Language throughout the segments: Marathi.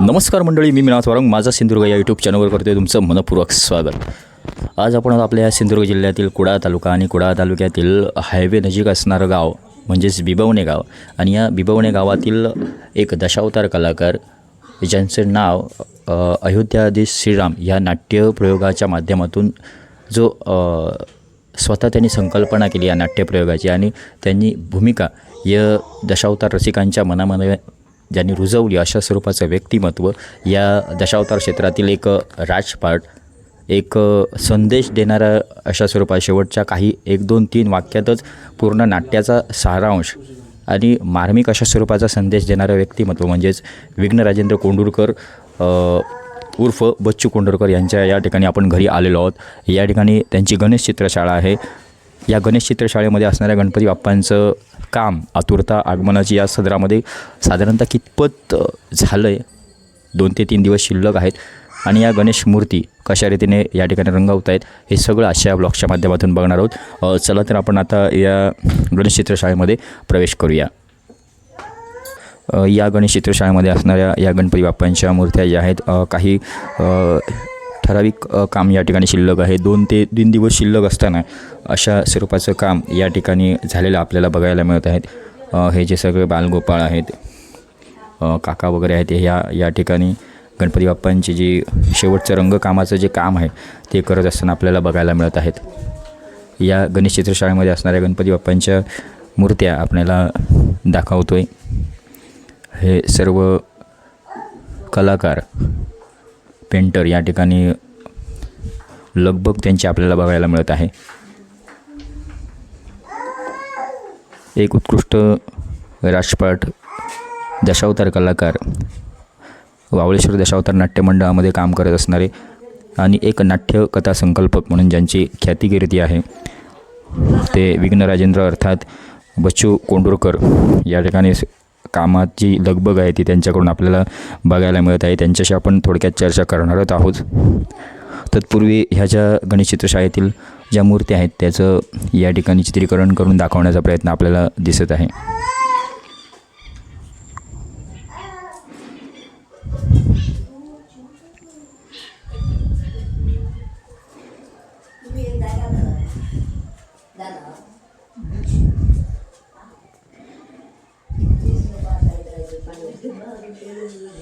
नमस्कार मंडळी मी मिनाथ वारंग. माझा सिंधुदुर्ग या यूट्यूब चॅनलवर करतोय तुमचं मनपूर्वक स्वागत. आज आपण आपल्या या सिंधुदुर्ग जिल्ह्यातील कुडाळ तालुका आणि कुडाळ तालुक्यातील हायवे नजीक असणारं गाव म्हणजेच बिबवणे गाव. आणि या बिबवणे गावातील एक दशावतार कलाकार ज्यांचं नाव अ, अयोध्याधीश श्रीराम या नाट्य प्रयोगाच्या माध्यमातून जो स्वतः त्यांनी संकल्पना केली या नाट्यप्रयोगाची आणि त्यांनी भूमिका या दशावतार रसिकांच्या मनामध्ये ज्यांनी रुजवली अशा स्वरूपाचं व्यक्तिमत्व या दशावतार क्षेत्रातील एक राजपाट एक संदेश देणारा अशा स्वरूपात शेवटच्या काही एक दोन तीन वाक्यातच पूर्ण नाट्याचा सारांश आणि मार्मिक अशा स्वरूपाचा संदेश देणारं व्यक्तिमत्व म्हणजेच विघ्न राजेंद्र कोंडूरकर उर्फ बच्चू कोंडूरकर यांच्या या ठिकाणी आपण घरी आलेलो आहोत. या ठिकाणी त्यांची गणेश चित्रशाळा आहे. या गणेश चित्रशाळेमध्ये असणाऱ्या गणपती बाप्पांचं काम आतुरता आगमनाची या सदरामध्ये साधारणतः कितपत झालं आहे दोन ते तीन दिवस शिल्लक आहेत. आणि या गणेश मूर्ती कशा रीतीने या ठिकाणी रंगवत आहेत हे सगळं अशा ब्लॉगच्या माध्यमातून बघणार आहोत. चला तर आपण आता या गणेश चित्रशाळेमध्ये प्रवेश करूया. या गणेश चित्रशाळेमध्ये असणाऱ्या या गणपती बाप्पांच्या मूर्त्या ज्या आहेत काही ठराविक काम या ठिकाणी शिल्लक आहे. दोन ते तीन दिवस शिल्लक असताना अशा स्वरूपाचं काम या ठिकाणी झालेलं आपल्याला बघायला मिळत आहेत हे जे सगळे बालगोपाळ आहेत काका वगैरे आहेत ह्या या ठिकाणी गणपती बाप्पांची जी शेवटचं रंगकामाचं जे काम आहे ते करत असताना आपल्याला बघायला मिळत आहेत. या गणेश चित्रशाळेमध्ये असणाऱ्या गणपती बाप्पांच्या मूर्त्या आपल्याला दाखवतो आहे हे सर्व कलाकार पेंटर या ठिकाणी लगभग त्यांची आपल्याला बघायला मिळत आहे. एक उत्कृष्ट राजपाट दशावतार कलाकार वावळेश्वर दशावतार नाट्यमंडळामध्ये काम करत असणारे आणि एक नाट्य कथा संकल्पक म्हणून ज्यांची ख्यातिकीर्ती आहे ते विघ्न राजेंद्र अर्थात बच्चू कोंडूरकर या ठिकाणी कामाची कामात जी लगबग आहे ती त्यांच्याकडून आपल्याला बघायला मिळत आहे. त्यांच्याशी आपण थोडक्यात चर्चा करणारच आहोत. तत्पूर्वी ह्या ज्या गणेश चित्रशाळेतील ज्या मूर्ती आहेत त्याचं या ठिकाणी चित्रीकरण करून दाखवण्याचा प्रयत्न आपल्याला दिसत आहे.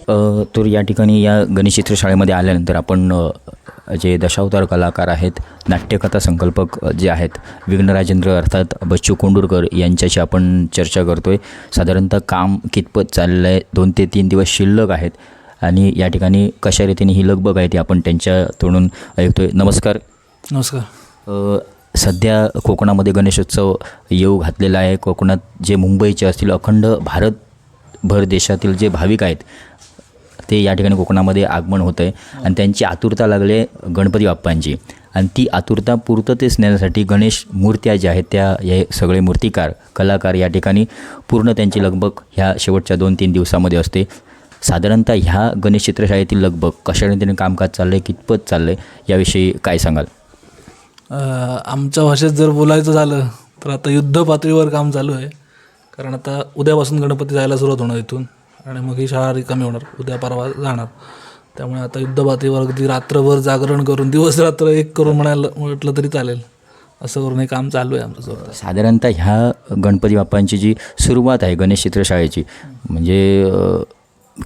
तर या ठिकाणी या गणेश चित्रशाळेमध्ये आल्यानंतर आपण जे दशावतार कलाकार आहेत नाट्यकथा संकल्पक जे आहेत विघ्नराजेंद्र अर्थात बच्चू कोंडूरकर यांच्याशी आपण चर्चा करतो आहे साधारणतः काम कितपत चाललं आहे दोन ते तीन दिवस शिल्लक आहेत आणि या ठिकाणी कशा रीतीने ही लगबग आहे ती आपण त्यांच्या तोंडून ऐकतो आहे नमस्कार. नमस्कार सध्या कोकणामध्ये गणेशोत्सव येऊ घातलेला आहे. कोकणात जे मुंबईचे असतील अखंड भारतभर देशातील जे भाविक आहेत ते या ठिकाणी कोकणामध्ये आगमन होतं आहे आणि त्यांची आतुरता लागले गणपती बाप्पांची. आणि ती आतुरता पूर्ततेच नेण्यासाठी गणेश मूर्त्या ज्या आहेत त्या हे सगळे मूर्तिकार कलाकार या ठिकाणी पूर्ण त्यांची लगबग ह्या शेवटच्या दोन तीन दिवसामध्ये असते. साधारणतः ह्या गणेश चित्रशाळेतील लगबग कशा रीतीने कामकाज चाललं आहे कितपत चाललं आहे याविषयी काय सांगाल? आमच्या भाषेत जर बोलायचं झालं तर आता युद्ध पातळीवर काम चालू आहे. कारण आता उद्यापासून गणपती जायला सुरुवात होणार इथून. आणि मग ही शाळा रिकामी होणार. उद्या परवा जाणार. त्यामुळे आता युद्ध पातळीवर अगदी रात्रभर जागरण करून दिवस रात्र एक करून म्हणायला म्हटलं तरी चालेल. असं करून हे काम चालू आहे आमचं साधारणतः ह्या गणपती बाप्पांची जी सुरुवात आहे गणेश चित्रशाळेची म्हणजे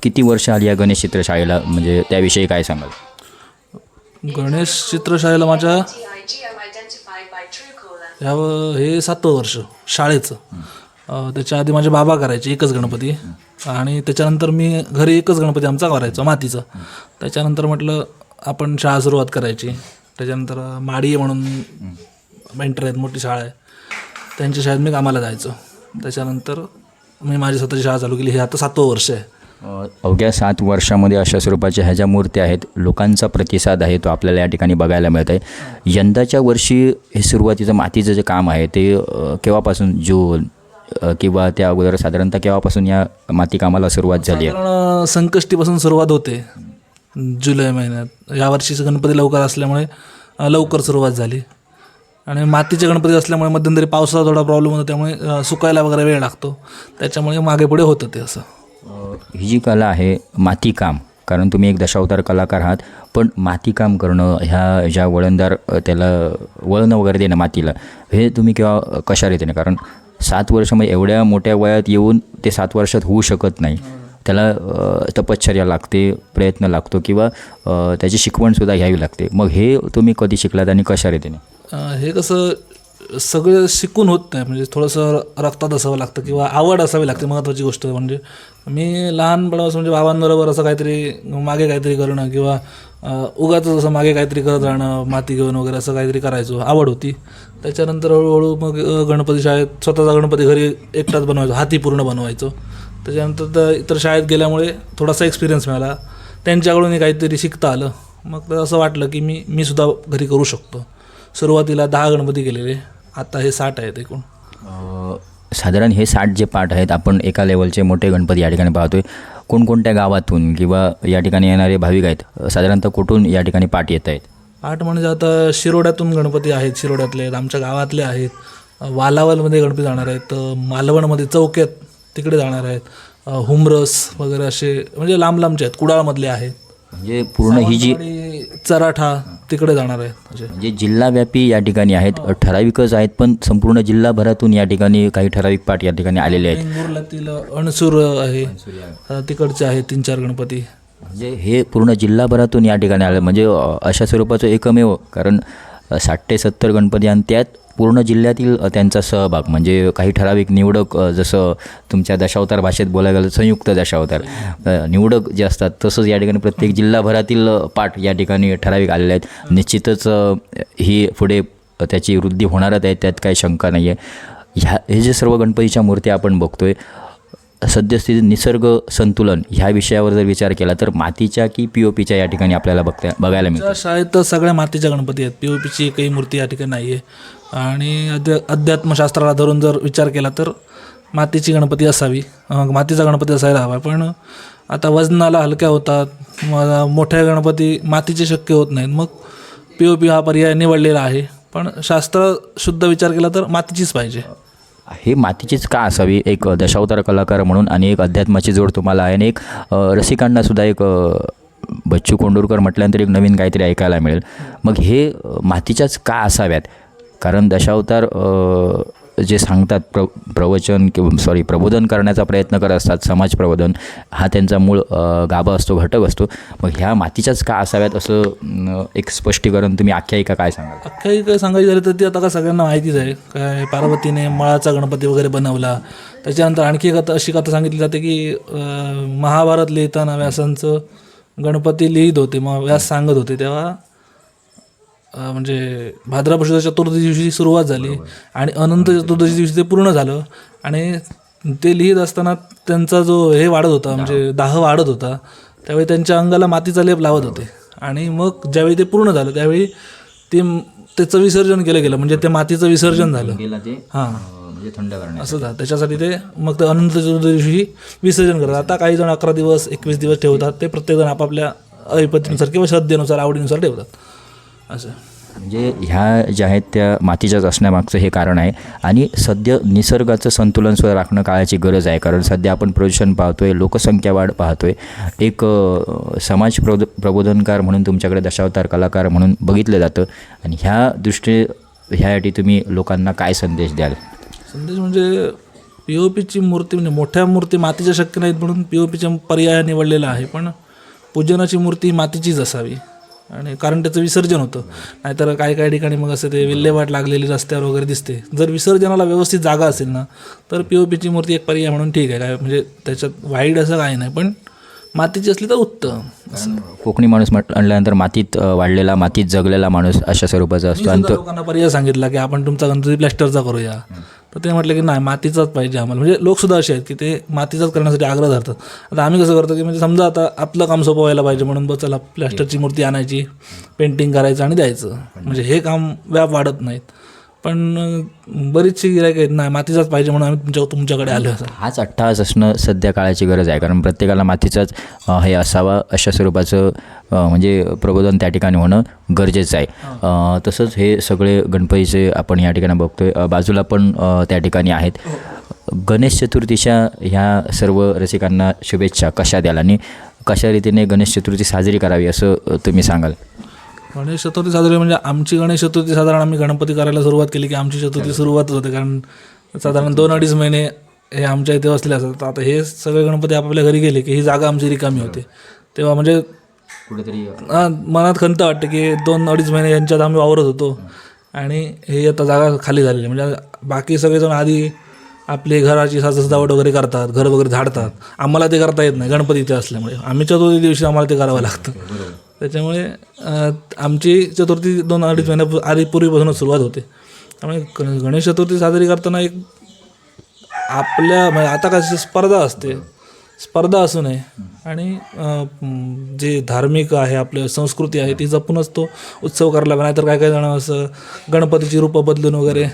किती वर्ष आली या गणेश चित्रशाळेला म्हणजे त्याविषयी काय सांगाल? गणेश चित्रशाळेला माझ्या. ह्या हे सातवं वर्ष शाळेचं. त्याच्या आधी माझे बाबा करायचे एकच गणपती. आणि त्याच्यानंतर मी घरी एकच गणपती आमचा करायचो मातीचा. त्याच्यानंतर म्हटलं आपण शाळा सुरुवात करायची. त्याच्यानंतर माडी म्हणून मेंटर आहेत मोठी शाळा आहे. त्यांच्या शाळेत मी कामाला जायचो. त्याच्यानंतर मी माझी स्वतःची शाळा चालू केली. हे आता सातवं वर्ष आहे. अवघ्या सात वर्षामध्ये अशा स्वरूपाच्या ह्या ज्या मूर्त्या आहेत लोकांचा प्रतिसाद आहे तो आपल्याला या ठिकाणी बघायला मिळत आहे यंदाच्या वर्षी हे सुरुवातीचं मातीचं जे काम आहे ते केव्हापासून जून किंवा त्या अगोदर साधारणतः केव्हापासून या माती कामाला सुरुवात झाली आहे? संकष्टीपासून सुरुवात होते. जुलै महिन्यात. यावर्षीचं गणपती लवकर असल्यामुळे लवकर सुरुवात झाली. आणि मातीचे गणपती असल्यामुळे मध्यंतरी पावसाचा थोडा प्रॉब्लेम होतो त्यामुळे सुकायला वगैरे वेळ लागतो. त्याच्यामुळे मागे पुढे होतं ते असं. ही जी कला आहे मातीकाम कारण तुम्ही एक दशावतार कलाकार आहात पण मातीकाम करणं ह्या ज्या वळणदार त्याला वळणं वगैरे देणं मातीला हे तुम्ही केव्हा कशा रीतीने कारण सात वर्ष म्हणजे एवढ्या मोठ्या वयात येऊन ते सात वर्षात होऊ शकत नाही. त्याला तपश्चर्या लागते प्रयत्न लागतो किंवा त्याची शिकवणसुद्धा घ्यावी लागते. मग हे तुम्ही कधी शिकलात आणि कशा रीतीने हे कसं सगळं शिकून होत नाही. म्हणजे थोडंसं रक्तात असावं लागतं किंवा आवड असावी लागते महत्त्वाची गोष्ट म्हणजे. मी लहानपणापासून म्हणजे बाबांबरोबर असं काहीतरी मागे काहीतरी करणं किंवा उगाच असं मागे काहीतरी करत राहणं माती घेऊन वगैरे असं काहीतरी करायचो. आवड होती. त्याच्यानंतर हळूहळू मग गणपती शाळेत स्वतःचा गणपती घरी एकटाच बनवायचो हाती पूर्ण बनवायचो. त्याच्यानंतर तर इतर शाळेत गेल्यामुळे थोडासा एक्सपिरियन्स मिळाला. त्यांच्याकडून काहीतरी शिकता आलं. मग तर असं वाटलं की मी मी सुद्धा घरी करू शकतो. सुरुवातीला दहा गणपती केलेले. आता हे साठ आहेत एकूण. साधारण हे साठ जे पाठ आहेत आपण एका लेवलचे मोठे गणपती या ठिकाणी पाहतोय. कोणकोणत्या गावातून किंवा या ठिकाणी येणारे भाविक आहेत? साधारणतः कुठून या ठिकाणी पाठ येत आहेत? आठ म्हणजे आता शिरोड्यातून गणपती आहेत शिरोड्यातले आहेत आमच्या गावातले आहेत. वालावलमध्ये गणपती जाणार आहेत मालवणमध्ये चौक्यात तिकडे जाणार आहेत. हुमरस वगैरे असे म्हणजे लांब लांबचे आहेत कुडाळमधले आहेत. म्हणजे पूर्ण ही जी चराठा तिकडे जाणार आहेत. असे म्हणजे जिल्हाव्यापी या ठिकाणी आहेत ठराविकच आहेत पण संपूर्ण जिल्हाभरातून या ठिकाणी काही ठराविक पाठ या ठिकाणी आलेले आहेत. वेंगुर्ल्यातील अणसूर आहे तिकडचे आहेत तीन चार गणपती. म्हणजे हे पूर्ण जिल्हाभरातून या ठिकाणी आलं म्हणजे अशा स्वरूपाचं एकमेव कारण साठ ते सत्तर गणपती आणि त्यात पूर्ण जिल्ह्यातील त्यांचा सहभाग म्हणजे काही ठराविक निवडक जसं तुमच्या दशावतार भाषेत बोलायला गेलं संयुक्त दशावतार निवडक जे असतात तसंच या ठिकाणी प्रत्येक जिल्हाभरातील पाठ या ठिकाणी ठराविक आलेले आहेत. निश्चितच ही पुढे त्याची वृद्धी होणारच आहे त्यात काही शंका नाही आहे ह्या हे जे सर्व गणपतीच्या मूर्ती आपण बघतोय सद्यस्थितीत निसर्ग संतुलन ह्या विषयावर जर विचार केला तर मातीच्या की पी ओ पीच्या या ठिकाणी आपल्याला बघता बघायला मिळतं. शाळेत तर सगळ्या मातीच्या गणपती आहेत. पी ओ पीची काही मूर्ती या ठिकाणी नाही आहे आणि अध्या अध्यात्मशास्त्राला धरून जर विचार केला तर मातीची गणपती असावी. मातीचा गणपती असायला हवा. पण आता वजनाला हलक्या होतात. मोठ्या गणपती मातीचे शक्य होत नाहीत. मग पी ओ पी हा पर्याय निवडलेला आहे. पण शास्त्र शुद्ध विचार केला तर मातीचीच पाहिजे. हे मातीचीच का असावी? एक दशावतार कलाकार म्हणून आणि एक अध्यात्माची जोड तुम्हाला आहे. आणि एक रसिकांनासुद्धा एक बच्चू कोंडूरकर म्हटल्यानंतर एक नवीन काहीतरी ऐकायला मिळेल. मग हे मातीच्याच का असाव्यात? कारण दशावतार जे सांगतात प्र प्रवचन किंवा सॉरी प्रबोधन करण्याचा प्रयत्न करत असतात समाज प्रबोधन हा त्यांचा मूळ गाभा असतो घटक असतो. मग ह्या मातीच्याच का असाव्यात असं एक स्पष्टीकरण तुम्ही आख्यायिका काय सांगाल? आख्यायिका सांगायची झाली तर ती आता का सगळ्यांना माहितीच आहे. काय पार्वतीने मळाचा गणपती वगैरे बनवला. त्याच्यानंतर आणखी एक कथा अशी कथा सांगितली जाते की महाभारत लिहिताना व्यासांचं गणपती लिहित होते. मग व्यास सांगत होते तेव्हा म्हणजे भाद्रपद चतुर्दशी दिवशी सुरुवात झाली आणि अनंत चतुर्दशी दिवशी ते पूर्ण झालं. आणि ते लिहित असताना त्यांचा जो हे वाढत होता म्हणजे दाह. वाढत होता त्यावेळी त्यांच्या अंगाला मातीचा लेप लावत होते. आणि मग ज्यावेळी ते पूर्ण झालं त्यावेळी ते त्याचं विसर्जन केलं गेलं म्हणजे ते मातीचं विसर्जन झालं. हां. म्हणजे थंड असं झालं. त्याच्यासाठी ते मग ते अनंत चतुर्दशी विसर्जन करतात. आता काही जण अकरा दिवस एकवीस दिवस ठेवतात ते प्रत्येकजण आपापल्या ऐपतीनुसार किंवा श्रद्धेनुसार आवडीनुसार ठेवतात. असं. म्हणजे ह्या ज्या आहेत त्या मातीच्याच असण्यामागचं हे कारण आहे. आणि सध्या निसर्गाचं संतुलन सुद्धा राखणं काळाची गरज आहे. कारण सध्या आपण प्रदूषण पाहतोय लोकसंख्या वाढ पाहतोय. एक अ, समाज प्रबोध प्रबोधनकार म्हणून तुमच्याकडे दशावतार कलाकार म्हणून बघितलं जातं. आणि ह्या दृष्टी ह्यासाठी तुम्ही लोकांना काय संदेश द्याल? संदेश म्हणजे पी ओ पीची मूर्ती म्हणजे मोठ्या मूर्ती मातीच्या शक्य नाहीत म्हणून पी ओ पीच्या पर्याय निवडलेला आहे. पण पूजनाची मूर्ती मातीचीच असावी. आणि कारण त्याचं विसर्जन होतं. नाहीतर काही काही ठिकाणी मग असं ते विल्हेवाट लागलेली रस्त्यावर वगैरे दिसते. जर विसर्जनाला व्यवस्थित जागा असेल ना तर पी ओ पीची मूर्ती एक पर्याय म्हणून ठीक आहे. काय म्हणजे त्याच्यात वाईट असं काही नाही पण मातीची असली तर उत्तम. कोकणी माणूस म्हट म्हणल्यानंतर मातीत वाढलेला मातीत जगलेला माणूस अशा स्वरूपाचा असतो. आणि लोकांना पर्याय सांगितला की आपण तुमचा गणपती प्लॅस्टरचा करूया. तर ते म्हटलं की नाही मातीचाच पाहिजे आम्हाला. म्हणजे लोकसुद्धा असे आहेत की ते मातीचाच करण्यासाठी आग्रह धरतात. आता आम्ही कसं करतो की म्हणजे समजा आता आपलं काम सोपं व्हायला पाहिजे म्हणून बस चला प्लॅस्टरची मूर्ती आणायची पेंटिंग करायचं आणि द्यायचं. म्हणजे हे काम व्याप वाढत नाहीत. पण बरीचशी गिरायक आहेत नाही मातीचाच पाहिजे म्हणून आम्ही तुमच्या तुमच्याकडे आलो असं हाच अट्टहास असणं सध्या काळाची गरज आहे कारण प्रत्येकाला मातीचाच हे असावा अशा स्वरूपाचं म्हणजे प्रबोधन त्या ठिकाणी होणं गरजेचं आहे. तसंच हे सगळे गणपतीचे आपण या ठिकाणी बघतोय. बाजूला पण त्या ठिकाणी आहेत. गणेश चतुर्थीच्या ह्या सर्व रसिकांना शुभेच्छा. कशा द्याल आणि कशा रीतीने गणेश चतुर्थी साजरी करावी असं तुम्ही सांगाल? गणेश चतुर्थी साजरी म्हणजे आमची गणेश चतुर्थी साधारण आम्ही गणपती करायला सुरुवात केली की आमची चतुर्थी सुरुवातच होते. कारण साधारण दोन अडीच महिने हे आमच्या इथे बसले असतात. आता हे सगळे गणपती आपापल्या घरी गेले की ही जागा आमची रिकामी होते. तेव्हा म्हणजे कुठेतरी मनात खंत वाटते की दोन अडीच महिने यांच्यात आम्ही वावरत होतो. आणि हे आता जागा खाली झालेली आहे. म्हणजे बाकी सगळेजण आधी आपली घराची साज सजावट वगैरे करतात घर वगैरे झाडतात. आम्हाला ते करता येत नाही. गणपती इथे असल्यामुळे. आम्ही चतुर्थी दिवशी आम्हाला ते करावं लागतं. त्याच्यामुळे आमची चतुर्थी दोन अडीच महिन्या आधी पूर्वीपासूनच सुरुवात होते. त्यामुळे गण- गणेश चतुर्थी साजरी करताना एक आपल्या म्हणजे आता कशी स्पर्धा असते. स्पर्धा असू नये. आणि जे धार्मिक आहे आपली संस्कृती आहे ती जपूनच तो उत्सव करायला लागला. नाहीतर काय काय जण असं गणपतीची रूपं बदलून वगैरे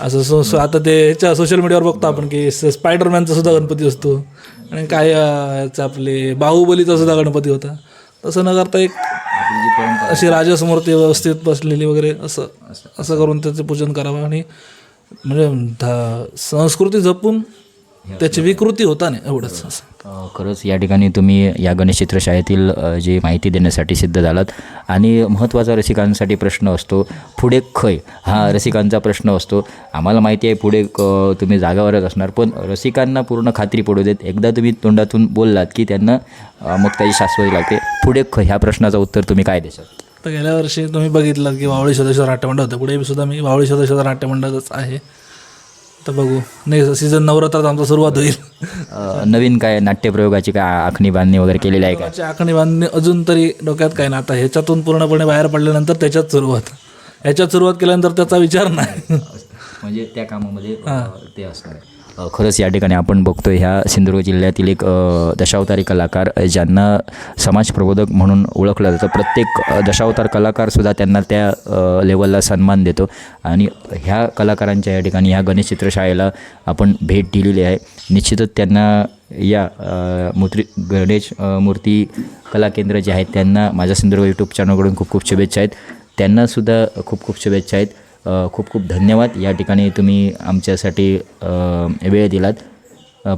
असं सो सो आता ते ह्याच्या सोशल मीडियावर बघतो आपण की स्पायडरमॅनचा सुद्धा गणपती असतो. आणि काय याचा आपले बाहुबलीचा सुद्धा गणपती होता. तसं न करता एक अशी राजसमूर्ती व्यवस्थित बसलेली वगैरे असं असं करून त्याचं पूजन करावं आणि म्हणजे धा- संस्कृती जपून त्याची विकृती होता नाही एवढंच असं. खरंच या ठिकाणी तुम्ही या गणेश चित्रशाळेतील जी माहिती देण्यासाठी सिद्ध झालात. आणि महत्त्वाचा रसिकांसाठी प्रश्न असतो पुढे खय हा रसिकांचा प्रश्न असतो. आम्हाला माहिती आहे पुढे क- तुम्ही जागावरच असणार पण रसिकांना पूर्ण खात्री पडू देत. एकदा तुम्ही तोंडातून बोललात की त्यांना मग त्याची शाश्वती लागते. पुढे खय ह्या प्रश्नाचं उत्तर तुम्ही काय देशाल? तर गेल्या वर्षी तुम्ही बघितलं की वावळी सदस्य नाट्यमंडळ होतं. पुढे सुद्धा मी वावळी सदस्य नाट्यमंडळच आहे. तर बघू. नाही सीझन नवरात्रात आमचा सुरुवात होईल. अ, नवीन काय नाट्यप्रयोगाची काय आखणी बांधणी वगैरे केलेली आहे का? त्याची आखणी बांधणी अजून तरी डोक्यात काय ना. आता ह्याच्यातून पूर्णपणे बाहेर पडल्यानंतर त्याच्यात सुरुवात. ह्याच्यात सुरुवात केल्यानंतर त्याचा विचार नाही. म्हणजे त्या कामामध्ये अ, ते असणार आहे. खरंच या ठिकाणी आपण बघतो ह्या सिंधुदुर्ग जिल्ह्यातील एक दशावतारी कलाकार ज्यांना समाज प्रबोधक म्हणून ओळखलं जातं. प्रत्येक दशावतार कलाकारसुद्धा त्यांना त्या लेवलला सन्मान देतो. आणि ह्या कलाकारांच्या या ठिकाणी ह्या गणेश चित्रशाळेला आपण भेट दिलेली आहे. निश्चितच त्यांना या मूर्ती गणेश मूर्ती कला केंद्र जे आहेत त्यांना माझ्या सिंधुदुर्ग यूट्यूब चॅनलकडून खूप खूप शुभेच्छा आहेत. त्यांनासुद्धा खूप खूप शुभेच्छा आहेत. खूप खूप धन्यवाद. या ठिकाणी तुम्ही आमच्यासाठी वेळ दिलात.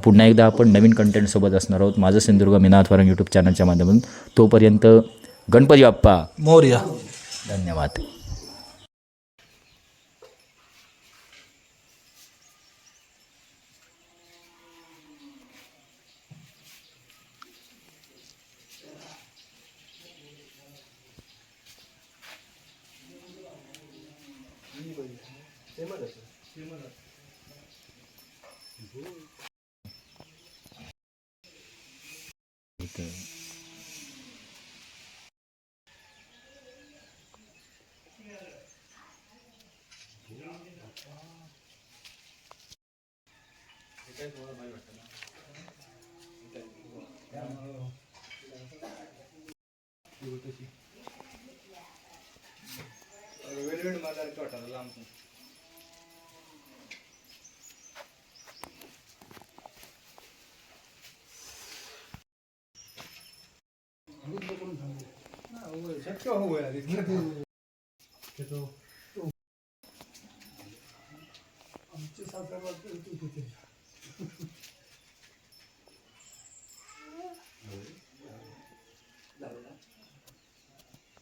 पुन्हा एकदा आपण नवीन कंटेंटसोबत असणार आहोत. माझं सिंधुदुर्ग मिनाथ वारंग यूट्यूब चॅनलच्या माध्यमातून. तोपर्यंत गणपती बाप्पा. मोर्या. धन्यवाद. 你不可能长的，那我这叫活呀，你看都，这都都。就啥啥吧，对对对。嗯。来。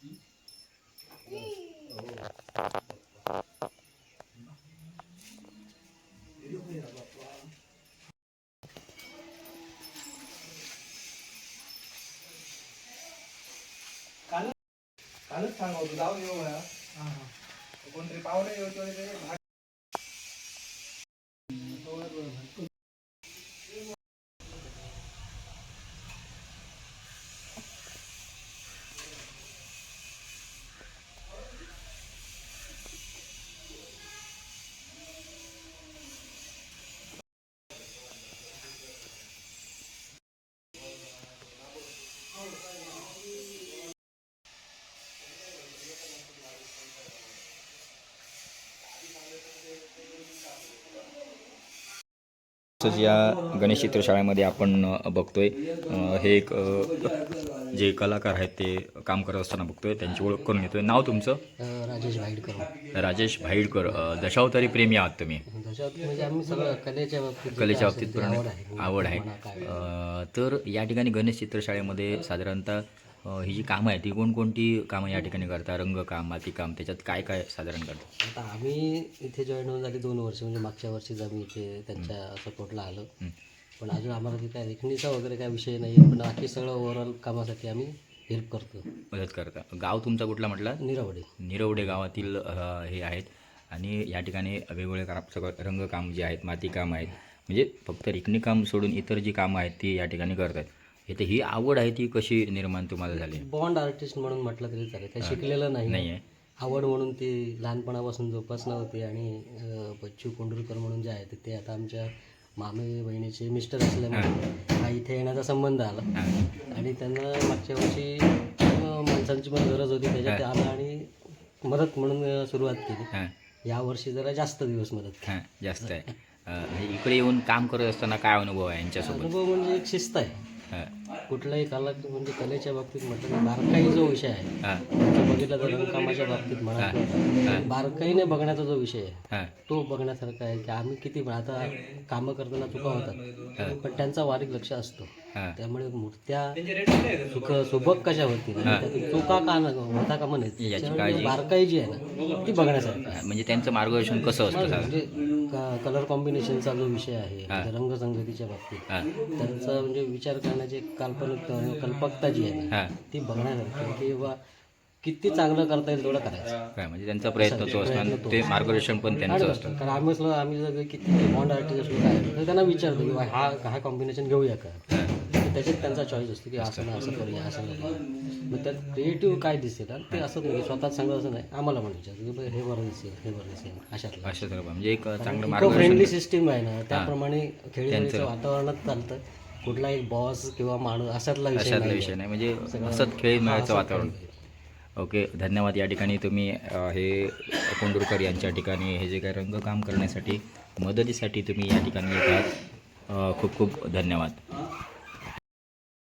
咦。哦。看我的道你了 तसंच या गणेश चित्रशाळेमध्ये आपण बघतोय हे एक जे कलाकार आहेत ते काम करत असताना बघतोय त्यांची ओळख करून घेतोय. नाव तुमचं? राजेश भाईडकर. राजेश भाईडकर. दशावतारी प्रेमी आहात तुम्ही. त्याच्यात म्हणजे कलेच्या बाबतीत आवड आहे. तर या ठिकाणी गणेश चित्रशाळेमध्ये साधारणतः ही जी कामं आहेत ती कोणकोणती कामं या ठिकाणी करता? रंगकाम मातीकाम त्याच्यात काय काय साधारण करता? आता आम्ही इथे जॉईन होऊन झाली दोन वर्ष म्हणजे मागच्या वर्षीच आम्ही इथे त्यांच्या सपोर्टला आलो. पण अजून आम्हाला ते काय लेखणीचा वगैरे काय विषय नाही आहे पण बाकी सगळं ओव्हरऑल कामासाठी आम्ही हेल्प करतो. मदत करता. गाव तुमचा कुठला म्हटला? निरावडे. निरवडे गावातील हे आहेत. आणि या ठिकाणी वेगवेगळे काम सगळं रंगकाम जे आहेत मातीकाम आहेत म्हणजे फक्त रिकणी काम सोडून इतर जी कामं आहेत ती या ठिकाणी करतात. इथे ही आवड आहे ती कशी निर्माण तुम्हाला झाली? बॉन्ड आर्टिस्ट म्हणून म्हटलं तरी चालेल. काही शिकलेलं नाही. आहे आवड म्हणून ती लहानपणापासून जोपासना होती आणि बच्चू कोंडूरकर म्हणून जे आहेत ते आता आमच्या मामे बहिणीचे मिस्टर असल्यामुळे हा. इथे येण्याचा संबंध आला. आणि त्यांना मागच्या वर्षी माणसांची पण गरज होती. त्याच्यात ते आलं आणि मदत म्हणून सुरुवात केली. या वर्षी जरा जास्त दिवस मदत हां जास्त आहे. इकडे येऊन काम करत असताना काय अनुभव आहे यांच्यासोबत? अनुभव म्हणजे एक शिस्त आहे. कुठलाही कला म्हणजे कलेच्या बाबतीत म्हटलं तर बारकाई जो विषय आहे हां. तो बघितला तर रंगकामाच्या बाबतीत म्हणा बारकाईने बघण्याचा जो विषय आहे हां. तो बघण्यासारखा आहे की आम्ही किती आता कामं करताना चुका होतात. पण त्यांचा बारीक लक्ष असतो. हां. त्यामुळे मूर्त्या सुख सुबक कशा होतील? चुका का न होता का म्हणत याची काळजी- बारकाई जी आहे ना ती बघण्यासारखी. म्हणजे त्यांचं मार्गदर्शन कसं असतं? म्हणजे कलर कॉम्बिनेशनचा जो विषय आहे म्हणजे रंगसंगतीच्या बाबतीत त्यांचा म्हणजे विचार करण्याची एक काल्पनिक कल्पकता जी आहे ती बघण्यासारखी की बा किती चांगलं करता येईल तेवढं करायचं. काय म्हणजे त्यांचा प्रयत्न तो असतो आणि ते मार्गदर्शन पण त्यांचं असतं. कारण आम्ही असलो आम्ही जर किती बॉन्ड आर्टिस्ट असलो काय तर त्यांना विचारतो की बा हा हा कॉम्बिनेशन घेऊया का? त्याच्यात त्यांचा चॉईस असतो की असं ना असं करूया असं करूया मग त्यात क्रिएटिव्ह काय दिसेल? आणि ते असं नाही स्वतःच सांगत असं नाही. आम्हाला पण विचारतो की हे बरं दिसेल हे बरं दिसेल अशातलं. सर्व म्हणजे एक चांगलं फ्रेंडली सिस्टीम आहे ना त्याप्रमाणे खेळीमेळीच्या वातावरणात चालतं. कुठला एक बॉस किंवा माणूस अशातला विषय अशातला नाही विषय नाही. म्हणजे हसत खेळ मिळायचं वातावरण. ओके धन्यवाद. या ठिकाणी तुम्ही हे कोंडूरकर यांच्या ठिकाणी हे जे काही रंगकाम करण्यासाठी मदतीसाठी तुम्ही या ठिकाणी येतात. खूप खूप धन्यवाद.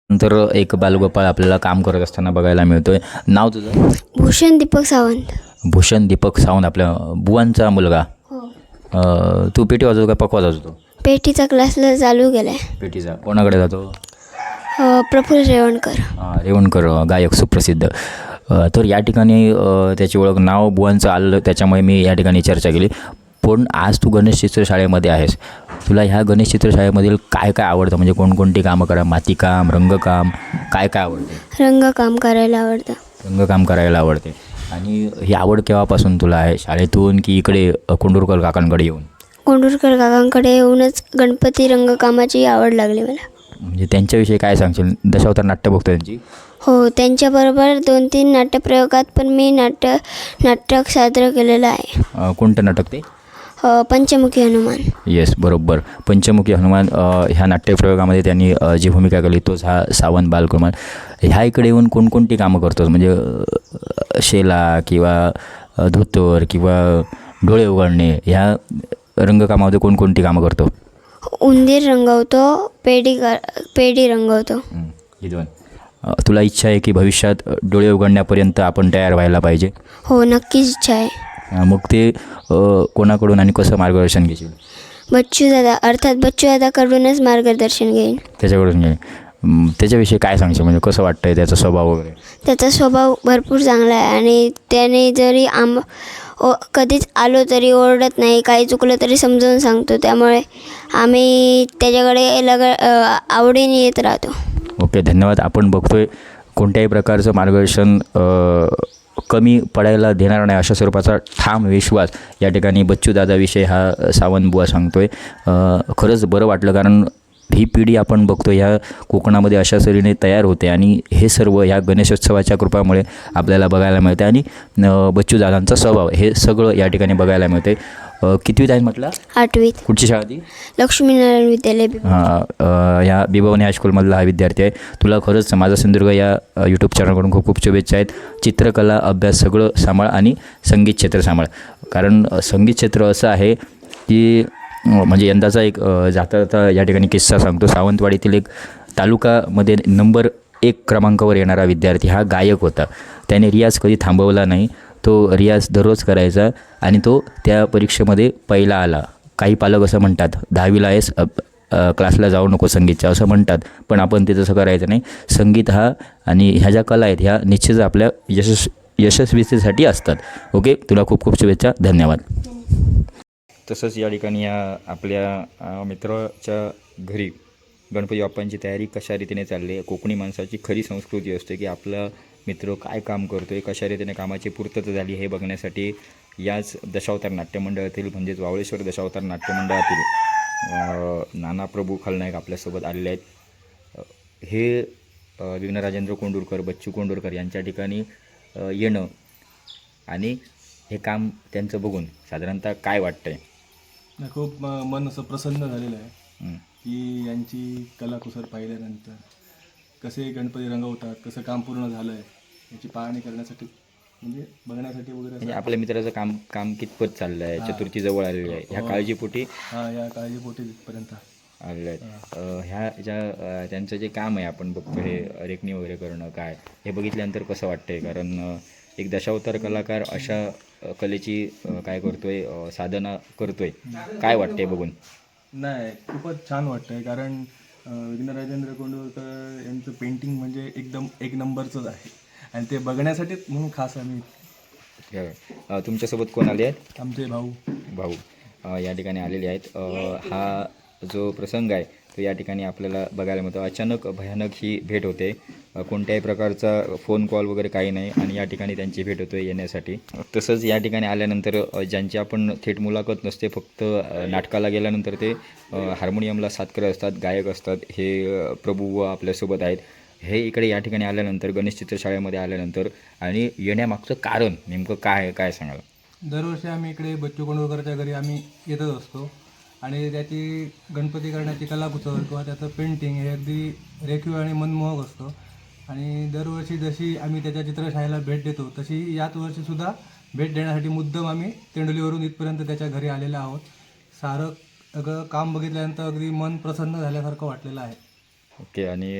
नंतर एक बालगोपाळ आपल्याला काम करत असताना बघायला मिळतोय. नाव तुझं? भूषण दीपक सावंत. भूषण दीपक सावंत आपल्या बुवांचा मुलगा. हो. तू पेटी वाजवतो का पक वाजवतो? पेटीचा क्लासला चालू केलाय. पेटीचा. कोणाकडे जातो? प्रफुल्ल रेवणकर. रेवणकर गायक सुप्रसिद्ध. तर या ठिकाणी त्याची ओळख नाव बुवांचं आलं त्याच्यामुळे मी या ठिकाणी चर्चा केली. पण आज तू गणेश चित्रशाळेमध्ये आहेस. तुला ह्या गणेश चित्रशाळेमधील काय काय आवडतं? म्हणजे कोणकोणती कामं करा? मातीकाम रंगकाम काय काय आवडते? रंगकाम करायला आवडतं. रंगकाम करायला आवडते. आणि ही आवड केव्हापासून तुला आहे? शाळेतून की इकडे कोंडूरकर काकांकडे येऊन? कोंडूरकर काकांकडे येऊनच गणपती रंगकामाची आवड लागली मला. म्हणजे त्यांच्याविषयी काय सांगशील? दशावतार नाट्य बघतो त्यांची. हो त्यांच्याबरोबर दोन तीन नाट्यप्रयोगात पण मी नाट्य नाटक सादर केलेलं आहे. अ, कोणतं नाटक ते? अ, पंचमुखी हनुमान. येस बरोबर. पंचमुखी हनुमान अ, ह्या नाट्यप्रयोगामध्ये त्यांनी अ, जी भूमिका केली तोच हा सावंत बालकुमार. ह्या इकडे येऊन कोणकोणती कामं करतोस? म्हणजे अ, शेला किंवा अ, धोतर किंवा डोळे उघडणे ह्या रंगकामामध्ये कोणकोणती कामं करतो? उंदीर रंगवतो पेडी कर पेडी रंगवतो. हं, ही दोन अ, तुला इच्छा आहे की भविष्यात डोळे उघडण्यापर्यंत आपण तयार व्हायला पाहिजे? हो नक्कीच इच्छा आहे. अ, मग ते अ, कोणाकडून आणि कसं मार्गदर्शन घेशील? बच्चू दादा अर्थात बच्चू दादाकडूनच मार्गदर्शन घेईन. त्याच्याकडून घे अम, त्याच्याविषयी काय सांगशील? म्हणजे कसं वाटतंय त्याचा स्वभाव वगैरे? त्याचा स्वभाव भरपूर चांगला आहे आणि त्याने जरी आम ओ कधीच आलो तरी ओरडत नाही काही चुकलं तरी समजावून सांगतो. त्यामुळे आम्ही त्याच्याकडे लग आवडीने येत राहतो. ओके धन्यवाद. आपण बघतोय कोणत्याही प्रकारचं मार्गदर्शन कमी पडायला देणार नाही अशा स्वरूपाचा ठाम विश्वास या ठिकाणी बच्चूदादाविषयी हा सावंतबुवा सांगतो सांगतोय खरंच बरं वाटलं कारण ही पिढी आपण बघतो ह्या कोकणामध्ये अशा तऱ्हेने तयार होते आणि हे सर्व ह्या गणेशोत्सवाच्या कृपामुळे आपल्याला बघायला मिळते आणि अ, बच्चूदादांचा स्वभाव हे सगळं या ठिकाणी बघायला मिळते. कितवीत आहे म्हटलं? आठवीत. कुठची शाळा ती लक्ष्मीनारायण विद्यालय हां ह्या बिभवनी हायस्कूलमधला हा विद्यार्थी आहे. तुला खरंच माझा सिंधुदुर्ग या यूट्यूब चॅनलकडून खूप खूप शुभेच्छा आहेत. चित्रकला अभ्यास सगळं सांभाळ आणि संगीत क्षेत्र सांभाळ. कारण संगीत क्षेत्र असं आहे की म्हणजे यंदाचा एक जाता जाता या ठिकाणी किस्सा सांगतो. सावंतवाडीतील एक तालुकामध्ये नंबर एक क्रमांकावर येणारा विद्यार्थी हा गायक होता. त्याने रियाज कधी थांबवला नाही तो रियाज दररोज करायचा आणि तो त्या परीक्षेमध्ये पहिला आला. काही पालक असं म्हणतात दहावीला आहेस क्लासला जाऊ नको संगीतच्या असं म्हणतात. पण आपण ते तसं करायचं नाही. संगीत हा आणि ह्या ज्या कला आहेत ह्या निश्चित आपल्या यशस् यशस्वीतेसाठी असतात. ओके? तुला खूप खूप शुभेच्छा. धन्यवाद. तसंच या ठिकाणी या आपल्या मित्राच्या घरी गणपती बाप्पांची तयारी कशा रीतीने चालली आहे? कोकणी माणसाची खरी संस्कृती असते की आपला मित्र काय काम करतो आहे कशा रीतीने कामाची पूर्तता झाली हे बघण्यासाठी याच दशावतार नाट्यमंडळातील म्हणजेच वावळेश्वर दशावतार नाट्यमंडळातील नाना प्रभू खलनायक आपल्यासोबत आलेले आहेत. हे विघ्न राजेंद्र कोंडूरकर बच्चू कोंडूरकर यांच्या ठिकाणी येणं आणि हे काम त्यांचं बघून साधारणतः काय वाटतं आहे नाही, खूप म- मन असं प्रसन्न झालेलं आहे हं. की यांची कलाकुसर पाहिल्यानंतर कसे गणपती रंगवतात कसं काम पूर्ण झालं आहे याची पाहणी करण्यासाठी म्हणजे बघण्यासाठी वगैरे म्हणजे आपल्या मित्राचं काम काम कितपत चाललं आहे चतुर्थी जवळ आलेली आहे. ह्या काळजीपोटी? हा या काळजीपोटी तिथपर्यंत आलेलं आहे. अ, ह्या ज्या अ, त्यांचं जे काम आहे आपण बघतो हे रेखणी वगैरे करणं काय हे बघितल्यानंतर कसं वाटतंय? कारण अ, एक दशावतार कलाकार अशा कलेची काय करतोय साधना करतोय. काय वाटतंय बघून? नाही खूपच छान वाटतंय. कारण विघ्नराजेंद्र कोंडवकर यांचं पेंटिंग म्हणजे एकदम एक नंबरचंच आहे. आणि ते बघण्यासाठीच म्हणून खास आम्ही तुमच्यासोबत कोण आले आहेत? आमचे भाऊ. भाऊ. या ठिकाणी आलेले आहेत. हा जो प्रसंग आहे तर या ठिकाणी आपल्याला बघायला मिळतं. अचानक भयानक ही भेट होते. कोणत्याही प्रकारचा फोन कॉल वगैरे काही नाही आणि या ठिकाणी त्यांची भेट होते येण्यासाठी. तसंच या ठिकाणी आल्यानंतर ज्यांची आपण थेट मुलाखत नसते फक्त नाटकाला गेल्यानंतर ते हार्मोनियमला सातकरे असतात गायक असतात हे प्रभू व आपल्यासोबत आहेत. हे इकडे या ठिकाणी आल्यानंतर गणेश चित्रशाळेमध्ये आल्यानंतर आणि येण्यामागचं कारण नेमकं काय आहे काय सांगाल? दरवर्षी आम्ही इकडे बच्चू कोंडवकरच्या घरी आम्ही येतच असतो. आणि त्याची गणपती करण्याची कलाकुसर किंवा त्याचं पेंटिंग हे अगदी रेखीव आणि मनमोहक असतं. आणि दरवर्षी जशी आम्ही त्याच्या चित्रशाळेला भेट देतो तशी याच वर्षीसुद्धा भेट देण्यासाठी मुद्दम आम्ही तेंडोलीवरून इथपर्यंत त्याच्या घरी आलेलो आहोत. सारं अगं काम बघितल्यानंतर अगदी मन प्रसन्न झाल्यासारखं वाटलेलं आहे. ओके आणि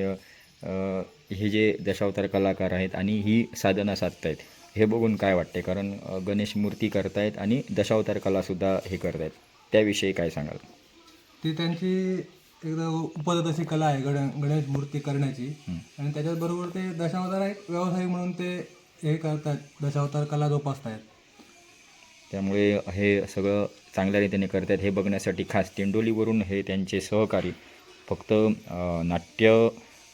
हे जे दशावतार कलाकार आहेत आणि ही साधना साधतायत हे बघून काय वाटते कारण गणेश मूर्ती करतायत आणि दशावतार कलासुद्धा हे करतायत. त्याविषयी काय सांगाल? ती त्यांची एकदम उपजत अशी कला आहे गण गणेश मूर्ती करण्याची. आणि त्याच्याचबरोबर ते दशावतार एक व्यवसाय म्हणून ते हे करतात दशावतार कला जोपासतायत. त्यामुळे हे सगळं चांगल्या रीतीने करतात हे बघण्यासाठी खास तेंडोलीवरून हे त्यांचे सहकारी फक्त नाट्य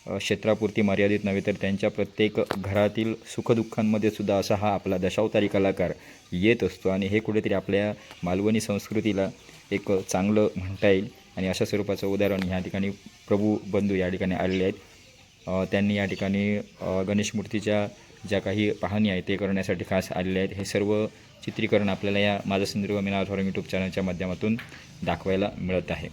क्षेत्रापुरती मर्यादित नव्हे तर त्यांच्या प्रत्येक घरातील सुखदुःखांमध्ये सुद्धा असा हा आपला दशावतारी कलाकार येत असतो. आणि हे कुठेतरी आपल्या मालवणी संस्कृतीला एक चांगलं म्हणता येईल. आणि अशा स्वरूपाचं उदाहरण ह्या ठिकाणी प्रभू बंधू या ठिकाणी आलेले आहेत. त्यांनी या ठिकाणी गणेश मूर्तीच्या ज्या काही पाहणी आहे ते करण्यासाठी खास आलेले आहेत. हे सर्व चित्रीकरण आपल्याला या माझा सिंधुदुर्ग मीनाथ यूट्यूब चॅनलच्या माध्यमातून दाखवायला मिळत आहे.